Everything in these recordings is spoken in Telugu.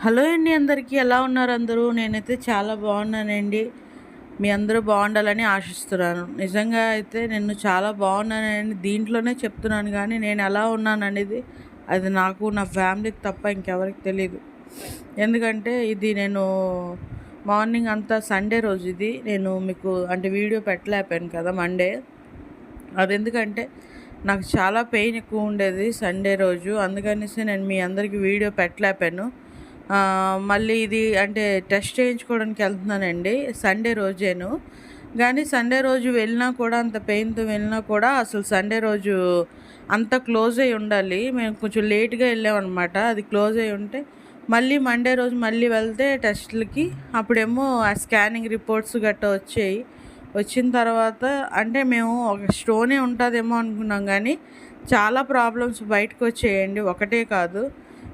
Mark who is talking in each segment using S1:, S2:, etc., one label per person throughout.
S1: హలో అండి అందరికీ ఎలా ఉన్నారు అందరూ? నేనైతే చాలా బాగున్నానండి. మీ అందరూ బాగుండాలని ఆశిస్తున్నాను. నిజంగా అయితే నేను చాలా బాగున్నానని దీంట్లోనే చెప్తున్నాను కానీ నేను ఎలా ఉన్నాననేది అది నాకు నా ఫ్యామిలీకి తప్ప ఇంకెవరికి తెలియదు ఎందుకంటే ఇది నేను మార్నింగ్ అంతా సండే రోజు ఇది. నేను మీకు అంటే వీడియో పెట్టలేపాను కదా మండే. అది ఎందుకంటే నాకు చాలా పెయిన్ ఎక్కువ ఉండేది సండే రోజు. అందుకనేసి నేను మీ అందరికీ వీడియో పెట్టలేపాను మళ్ళీ ఇది అంటే టెస్ట్ చేయించుకోవడానికి వెళ్తున్నానండి సండే రోజేను. కానీ సండే రోజు వెళ్ళినా కూడా అంత పెయిన్తో వెళ్ళినా కూడా అసలు సండే రోజు అంత క్లోజ్ అయి ఉండాలి. మేము కొంచెం లేట్గా వెళ్ళామన్నమాట అది క్లోజ్ అయి ఉంటే మళ్ళీ మండే రోజు మళ్ళీ వెళ్తే టెస్ట్లకి అప్పుడేమో ఆ స్కానింగ్ రిపోర్ట్స్ గట్టా వచ్చాయి. వచ్చిన తర్వాత అంటే మేము ఒక స్టోనే ఉంటుందేమో అనుకున్నాం కానీ చాలా ప్రాబ్లమ్స్ బయటకు వచ్చేయండి. ఒకటే కాదు.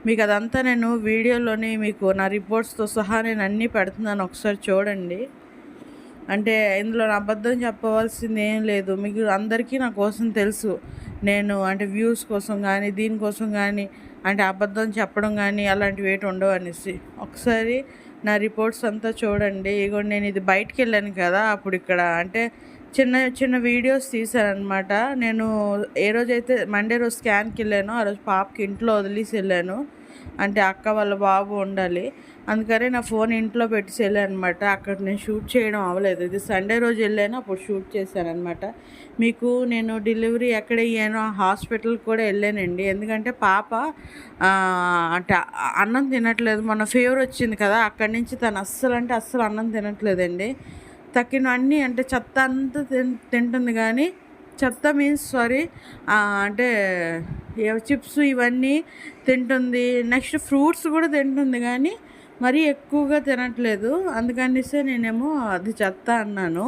S1: మీకు అదంతా నేను వీడియోలోని మీకు నా రిపోర్ట్స్తో సహా నేను అన్నీ పెడుతున్నాను. ఒకసారి చూడండి. అంటే ఇందులో నా అబద్ధం చెప్పవలసింది ఏం లేదు. మీకు అందరికీ నా కోసం తెలుసు. నేను అంటే వ్యూస్ కోసం కానీ దీనికోసం కానీ అంటే అబద్ధం చెప్పడం కానీ అలాంటివి ఏటి ఉండవు అనేసి. ఒకసారి నా రిపోర్ట్స్ అంతా చూడండి. ఇగో నేను ఇది బయటికి వెళ్ళాను కదా అప్పుడు ఇక్కడ అంటే చిన్న చిన్న వీడియోస్ తీశానమాట నేను ఏ రోజైతే మండే రోజు స్కాన్కి వెళ్ళానో ఆ రోజు పాపకి ఇంట్లో వదిలేసి వెళ్ళాను. అంటే అక్క వాళ్ళ బాబు ఉండాలి. అందుకని నా ఫోన్ ఇంట్లో పెట్టి అనమాట అక్కడ నేను షూట్ చేయడం అవ్వలేదు. ఇది సండే రోజు వెళ్ళాను అప్పుడు షూట్ చేశాను అనమాట మీకు నేను డెలివరీ ఎక్కడ అయ్యానో హాస్పిటల్కి కూడా వెళ్ళానండి. ఎందుకంటే పాప అంటే అన్నం తినట్లేదు. మొన్న ఫీవర్ వచ్చింది కదా అక్కడి నుంచి తను అస్సలు అంటే అస్సలు అన్నం తినట్లేదండి. తక్కిన అన్నీ అంటే చెత్త అంతా తిన్ తింటుంది కానీ చెత్త మీన్స్ సారీ అంటే చిప్స్ ఇవన్నీ తింటుంది. నెక్స్ట్ ఫ్రూట్స్ కూడా తింటుంది కానీ మరీ ఎక్కువగా తినట్లేదు. అందుకనిసే నేనేమో అది చెత్త అన్నాను.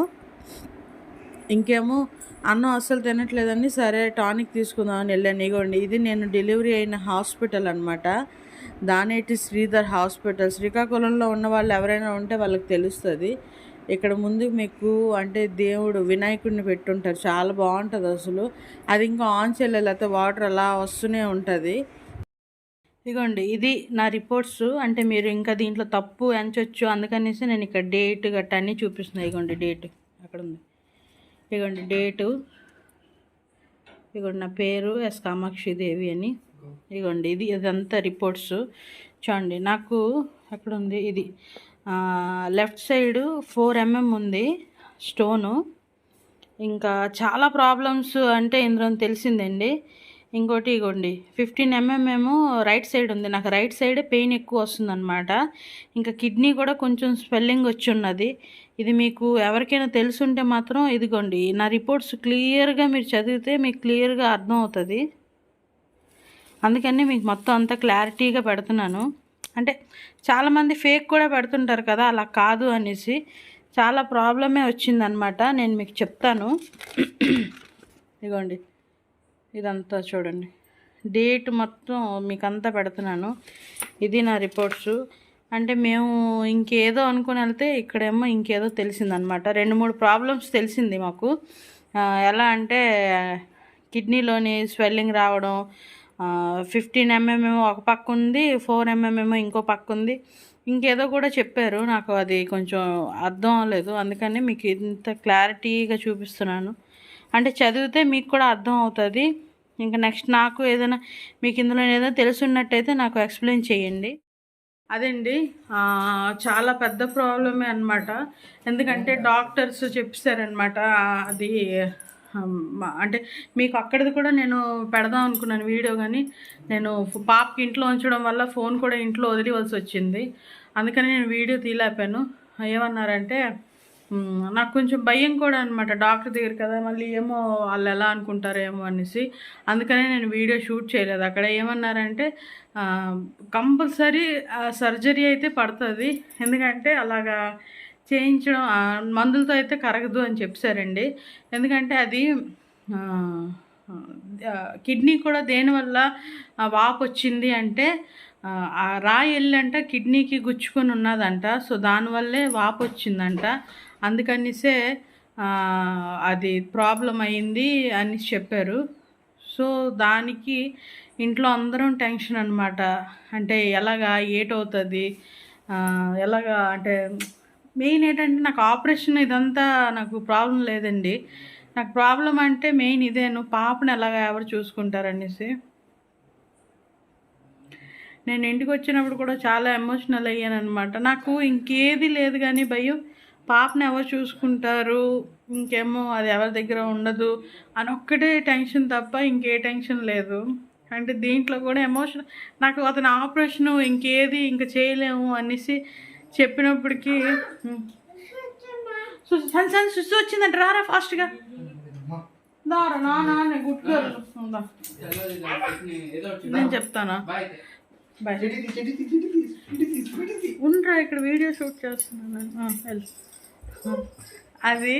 S1: ఇంకేమో అన్నం అస్సలు తినట్లేదని సరే టానిక్ తీసుకుందామని వెళ్ళాను. ఇగోండి ఇది నేను డెలివరీ అయిన హాస్పిటల్ అనమాట దానేటి శ్రీధర్ హాస్పిటల్. శ్రీకాకుళంలో ఉన్న వాళ్ళు ఎవరైనా ఉంటే వాళ్ళకి తెలుస్తుంది. ఇక్కడ ముందు మీకు అంటే దేవుడు వినాయకుడిని పెట్టుంటారు. చాలా బాగుంటుంది అసలు. అది ఇంకా ఆన్ చేయలేదు లేకపోతే వాటర్ అలా వస్తూనే ఉంటుంది. ఇదిగోండి ఇది నా రిపోర్ట్స్. అంటే మీరు ఇంకా దీంట్లో తప్పు ఎంచొచ్చు అందుకనేసి నేను ఇక్కడ డేట్ గట్ట అన్నీ చూపిస్తున్నాను ఇదిగోండి డేట్. అక్కడ ఉంది ఇదిగోండి డేటు. ఇదిగోండి నా పేరు ఎస్ కామాక్షి దేవి అని. ఇదిగోండి ఇది ఇదంతా రిపోర్ట్స్. చూడండి నాకు అక్కడ ఉంది ఇది లెఫ్ట్ సైడ్ ఫోర్ ఎంఎం ఉంది స్టోను. ఇంకా చాలా ప్రాబ్లమ్స్ అంటే ఇందులో తెలిసిందండి. ఇంకోటి ఇగోండి ఫిఫ్టీన్ ఎంఎం ఏమో రైట్ సైడ్ ఉంది. నాకు రైట్ సైడ్ పెయిన్ ఎక్కువ వస్తుందన్నమాట. ఇంకా కిడ్నీ కూడా కొంచెం స్వెల్లింగ్ వచ్చి ఉన్నది. ఇది మీకు ఎవరికైనా తెలుసుంటే మాత్రం ఇదిగోండి నా రిపోర్ట్స్ క్లియర్గా మీరు చదివితే మీకు క్లియర్గా అర్థం అవుతుంది. అందుకని మీకు మొత్తం అంతా క్లారిటీగా పెడుతున్నాను. అంటే చాలామంది ఫేక్ కూడా పెడుతుంటారు కదా అలా కాదు అనేసి. చాలా ప్రాబ్లమే వచ్చిందనమాట నేను మీకు చెప్తాను. ఇదిగోండి. ఇదంతా చూడండి. డేట్ మొత్తం మీకు అంతా పెడుతున్నాను. ఇది నా రిపోర్ట్స్. అంటే మేము ఇంకేదో అనుకుని వెళ్తే ఇక్కడేమో ఇంకేదో తెలిసిందనమాట. రెండు మూడు ప్రాబ్లమ్స్ తెలిసింది మాకు. ఎలా అంటే కిడ్నీలోని స్వెల్లింగ్ రావడం ఫిఫ్టీన్ ఎంఎం ఏమో ఒక పక్క ఉంది ఫోర్ ఎంఎంఏమో ఇంకో పక్క ఉంది. ఇంకేదో కూడా చెప్పారు. నాకు అది కొంచెం అర్థం అవ్వలేదు. అందుకని మీకు ఇంత క్లారిటీగా చూపిస్తున్నాను. అంటే చదివితే మీకు కూడా అర్థం అవుతుంది. ఇంకా నెక్స్ట్ నాకు ఏదైనా మీకు ఇందులో ఏదైనా తెలుసున్నట్టయితే నాకు ఎక్స్ప్లెయిన్ చేయండి. అదండి చాలా పెద్ద ప్రాబ్లమే అనమాట ఎందుకంటే డాక్టర్స్ చెప్పారనమాట అది అంటే మీకు అక్కడిది కూడా నేను పెడదాం అనుకున్నాను వీడియో కానీ నేను పాపకి ఇంట్లో ఉంచడం వల్ల ఫోన్ కూడా ఇంట్లో వదిలివలసి వచ్చింది. అందుకని నేను వీడియో తీలేపాను ఏమన్నారంటే నాకు కొంచెం భయం కూడా అనమాట డాక్టర్ దగ్గర కదా మళ్ళీ ఏమో వాళ్ళు ఎలా అనుకుంటారేమో అనేసి. అందుకనే నేను వీడియో షూట్ చేయలేదు. అక్కడ ఏమన్నారంటే కంపల్సరీ సర్జరీ అయితే పడుతుంది. ఎందుకంటే అలాగా చేయించడం మందులతో అయితే కరగదు అని చెప్పారండి. ఎందుకంటే అది కిడ్నీ కూడా దేనివల్ల వాపు వచ్చింది అంటే ఆ, రాయి వెళ్ళంట కిడ్నీకి గుచ్చుకొని ఉన్నదంట. సో దానివల్లే వాపు వచ్చిందంట. అందుకనిసే అది ప్రాబ్లం అయింది అని చెప్పారు. సో దానికి ఇంట్లో అందరం టెన్షన్ అనమాట అంటే ఎలాగా ఏటవుతుంది? ఎలాగా అంటే మెయిన్ ఏంటంటే నాకు ఆపరేషన్ ఇదంతా నాకు ప్రాబ్లం లేదండి. నాకు ప్రాబ్లం అంటే మెయిన్ ఇదేను. పాపను ఎలాగ ఎవరు చూసుకుంటారనేసి. నేను ఇంటికి వచ్చినప్పుడు కూడా చాలా ఎమోషనల్ అయ్యాను అనమాట నాకు ఇంకేది లేదు కానీ భయం. పాపని ఎవరు చూసుకుంటారు? ఇంకేమో అది ఎవరి దగ్గర ఉండదు అని ఒక్కటే టెన్షన్ తప్ప ఇంకే టెన్షన్ లేదు. అంటే దీంట్లో కూడా ఎమోషన్ నాకు అతని ఆపరేషను ఇంకేది ఇంకా చేయలేము అనేసి చెప్పినప్పటికీ సన్ సన్ సుసు వచ్చిందంట రారా ఫాస్ట్గా. దారా నా నాన్న గుడ్ గర్ల్. ఉందా. నేను చెప్తానా? ఉండరా ఇక్కడ వీడియో షూట్ చేస్తున్నాను. వెళ్ళు. అది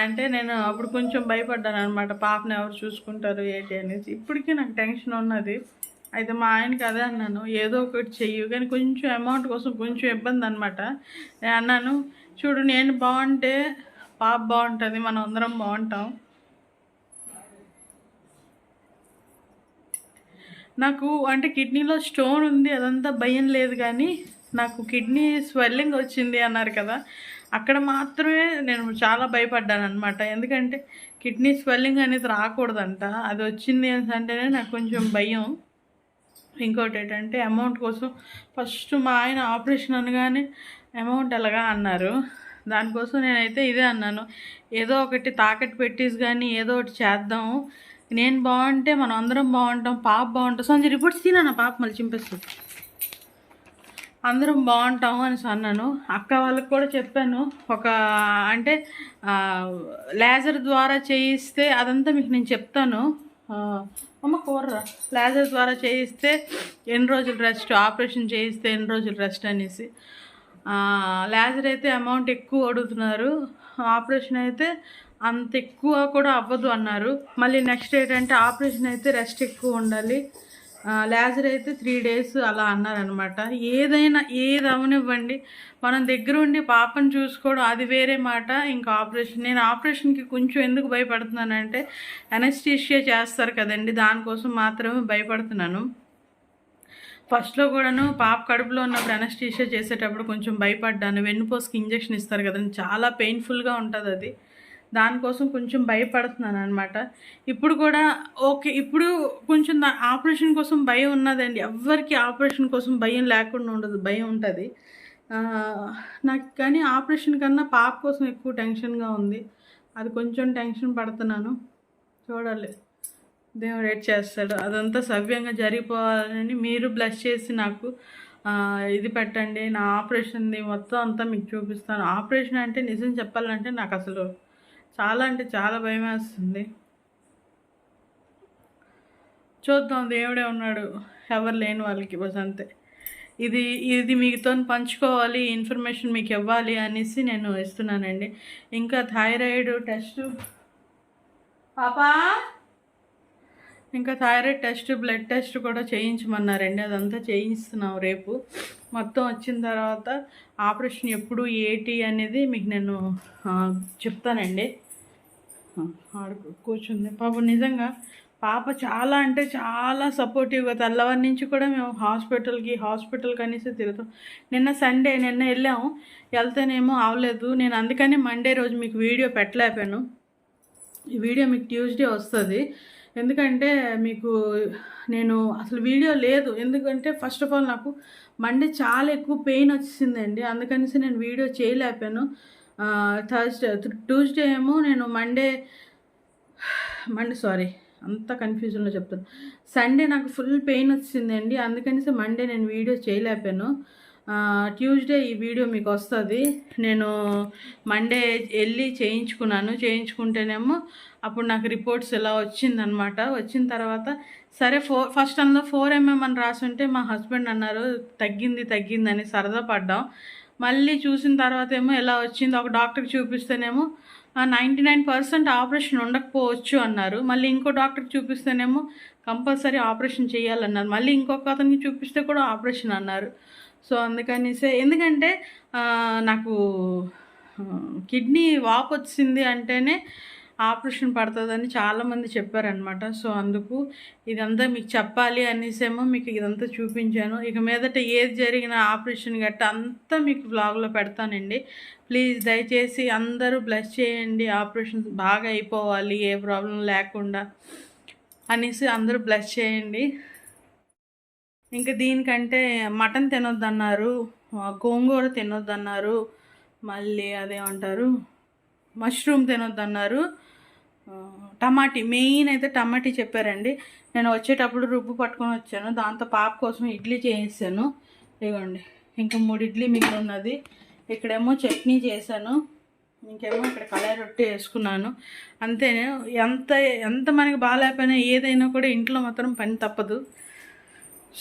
S1: అంటే నేను అప్పుడు కొంచెం భయపడ్డాను అనమాట పాపని ఎవరు చూసుకుంటారు ఏంటి అనేసి. ఇప్పటికీ నాకు టెన్షన్ ఉన్నది. అయితే మా ఆయనకి అదే అన్నాను ఏదో ఒకటి చెయ్యు. కానీ కొంచెం అమౌంట్ కోసం కొంచెం ఇబ్బంది అనమాట నేను అన్నాను చూడు నేను బాగుంటే పాప బాగుంటుంది మనం అందరం బాగుంటాం. నాకు అంటే కిడ్నీలో స్టోన్ ఉంది అదంతా భయం లేదు కానీ నాకు కిడ్నీ స్వెల్లింగ్ వచ్చింది అన్నారు కదా. అక్కడ మాత్రమే నేను చాలా భయపడ్డాను అనమాట ఎందుకంటే కిడ్నీ స్వెల్లింగ్ అనేది రాకూడదంట. అది వచ్చింది అంటేనే నాకు కొంచెం భయం. ఇంకోటి ఏంటంటే అమౌంట్ కోసం ఫస్ట్ మా ఆయన ఆపరేషన్ అనగానే అమౌంట్ ఎలాగా అన్నారు. దానికోసం నేనైతే ఇదే అన్నాను. ఏదో ఒకటి తాకట్టు పెట్టేసి కానీ ఏదో ఒకటి చేద్దాం. నేను బాగుంటే మనం అందరం బాగుంటాం పాప బాగుంటాం. సంజయ్ రిపోర్ట్స్ తినా పాప? మళ్ళీ చింపేస్తుంది అందరం బాగుంటాము అని అన్నాను. అక్క వాళ్ళకి కూడా చెప్పాను. ఒక అంటే లేజర్ ద్వారా చేయిస్తే అదంతా మీకు నేను చెప్తాను. అమ్మ కూర లేజర్ ద్వారా చేయిస్తే ఎన్ని రోజులు రెస్ట్ ఆపరేషన్ చేయిస్తే ఎన్ని రోజులు రెస్ట్ అనేసి. లేజర్ అయితే అమౌంట్ ఎక్కువ అడుగుతున్నారు. ఆపరేషన్ అయితే అంత ఎక్కువ కూడా అవ్వదు అన్నారు. మళ్ళీ నెక్స్ట్ ఏంటంటే ఆపరేషన్ అయితే రెస్ట్ ఎక్కువ ఉండాలి. లేజర్ అయితే త్రీ డేస్ అలా అన్నారనమాట ఏదైనా ఏది అవనివ్వండి మనం దగ్గర ఉండి పాపను చూసుకోవడం అది వేరే మాట ఇంకా ఆపరేషన్. నేను ఆపరేషన్కి కొంచెం ఎందుకు భయపడుతున్నానంటే అనెస్టీషియా చేస్తారు కదండి దానికోసం మాత్రమే భయపడుతున్నాను. ఫస్ట్లో కూడాను పాప కడుపులో ఉన్నప్పుడు అనెస్టీషియా చేసేటప్పుడు కొంచెం భయపడ్డాను. వెన్నుపోసుకి ఇంజెక్షన్ ఇస్తారు కదండి చాలా పెయిన్ఫుల్గా ఉంటుంది అది దానికోసం కొంచెం భయపడుతున్నాను అనమాట ఇప్పుడు కూడా ఓకే ఇప్పుడు కొంచెం దా- ఆపరేషన్ కోసం భయం ఉన్నదండి. ఎవ్వరికి ఆపరేషన్ కోసం భయం లేకుండా ఉండదు భయం ఉంటుంది. నాకు కానీ ఆపరేషన్ కన్నా పాప కోసం ఎక్కువ టెన్షన్గా ఉంది. అది కొంచెం టెన్షన్ పడుతున్నాను. చూడాలి. దేవుడు రేట్ చేస్తాడు? అదంతా సవ్యంగా జరిగిపోవాలని మీరు బ్లెస్ చేసి నాకు ఇది పెట్టండి. నా ఆపరేషన్ది మొత్తం అంతా మీకు చూపిస్తాను. ఆపరేషన్ అంటే నిజం చెప్పాలంటే నాకు అసలు చాలా అంటే చాలా భయం వేస్తుంది. చూద్దాం దేవుడే ఉన్నాడు. ఎవరు లేని వాళ్ళకి బస్ అంతే. ఇది ఇది మీతో పంచుకోవాలి ఇన్ఫర్మేషన్ మీకు ఇవ్వాలి అనేసి నేను ఇస్తున్నానండి. ఇంకా థైరాయిడ్ టెస్ట్. పాపా? ఇంకా థైరాయిడ్ టెస్ట్ బ్లడ్ టెస్ట్ కూడా చేయించమన్నారండి. అదంతా చేయిస్తున్నాం రేపు. మొత్తం వచ్చిన తర్వాత ఆపరేషన్ ఎప్పుడు ఏటి అనేది మీకు నేను చెప్తానండి. ఆడుకో కూర్చుంది. పాప నిజంగా పాప చాలా అంటే చాలా సపోర్టివ్గా తెల్లవారి నుంచి కూడా మేము హాస్పిటల్కి హాస్పిటల్ అనేసి తిరుగుతాం. నిన్న సండే నిన్న వెళ్ళాము. వెళ్తేనేమో అవలేదు. నేను అందుకని మండే రోజు మీకు వీడియో పెట్టలేపాను ఈ వీడియో మీకు ట్యూస్డే వస్తుంది. ఎందుకంటే మీకు నేను అసలు వీడియో లేదు. ఎందుకంటే ఫస్ట్ ఆఫ్ ఆల్ నాకు మండే చాలా ఎక్కువ పెయిన్ వచ్చిందండి అందుకనేసి నేను వీడియో చేయలేపాను థర్స్డే ట్యూస్డే ఏమో నేను మండే మండే సారీ అంత కన్ఫ్యూజన్లో చెప్తాను సండే నాకు ఫుల్ పెయిన్ వచ్చిందండి అందుకనేసి మండే నేను వీడియో చేయలేకపోయాను. ట్యూస్డే ఈ వీడియో మీకు వస్తుంది. నేను మండే వెళ్ళి చేయించుకున్నాను చేయించుకుంటేనేమో అప్పుడు నాకు రిపోర్ట్స్ ఇలా వచ్చిందనమాట. వచ్చిన తర్వాత సరే ఫోర్ ఫస్ట్ అందులో ఫోర్ ఎంఎం అని రాసి ఉంటే మా హస్బెండ్ అన్నారు తగ్గింది తగ్గిందని సరదా పడ్డాం. మళ్ళీ చూసిన తర్వాత ఏమో ఎలా వచ్చింది ఒక డాక్టర్కి చూపిస్తేనేమో నైంటీ నైన్ పర్సెంట్ ఆపరేషన్ ఉండకపోవచ్చు అన్నారు. మళ్ళీ ఇంకో డాక్టర్కి చూపిస్తేనేమో కంపల్సరీ ఆపరేషన్ చేయాలన్నారు. మళ్ళీ ఇంకొక అతనికి చూపిస్తే కూడా ఆపరేషన్ అన్నారు. సో అందుకనేసే ఎందుకంటే నాకు కిడ్నీ వాపు వచ్చింది అంటేనే ఆపరేషన్ పడుతుందని చాలామంది చెప్పారనమాట సో అందుకు ఇదంతా మీకు చెప్పాలి అనేసేమో మీకు ఇదంతా చూపించాను. ఇక మీదట ఏది జరిగిన ఆపరేషన్ గట్ట అంతా మీకు బ్లాగ్లో పెడతానండి. ప్లీజ్ దయచేసి అందరూ బ్లెస్ చేయండి. ఆపరేషన్ బాగా అయిపోవాలి ఏ ప్రాబ్లం లేకుండా అనేసి అందరూ బ్లెస్ చేయండి. ఇంకా దీనికంటే మటన్ తినొద్దన్నారు గోంగూర తినొద్దన్నారు మళ్ళీ అదేమంటారు మష్రూమ్ తినొద్దన్నారు. టమాటీ మెయిన్ అయితే టమాటీ చెప్పారండి. నేను వచ్చేటప్పుడు రుబ్బు పట్టుకొని వచ్చాను. దాంతో పాప కోసం ఇడ్లీ చేసాను ఇదిగోండి ఇంకా మూడు ఇడ్లీ మిగిలి ఉన్నది. ఇక్కడేమో చట్నీ చేశాను. ఇంకేమో ఇక్కడ కళాయి రొట్టె వేసుకున్నాను. అంతే ఎంత ఎంత మనకి బాగాలేకపోయినా ఏదైనా కూడా ఇంట్లో మాత్రం పని తప్పదు.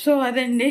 S1: సో అదండి.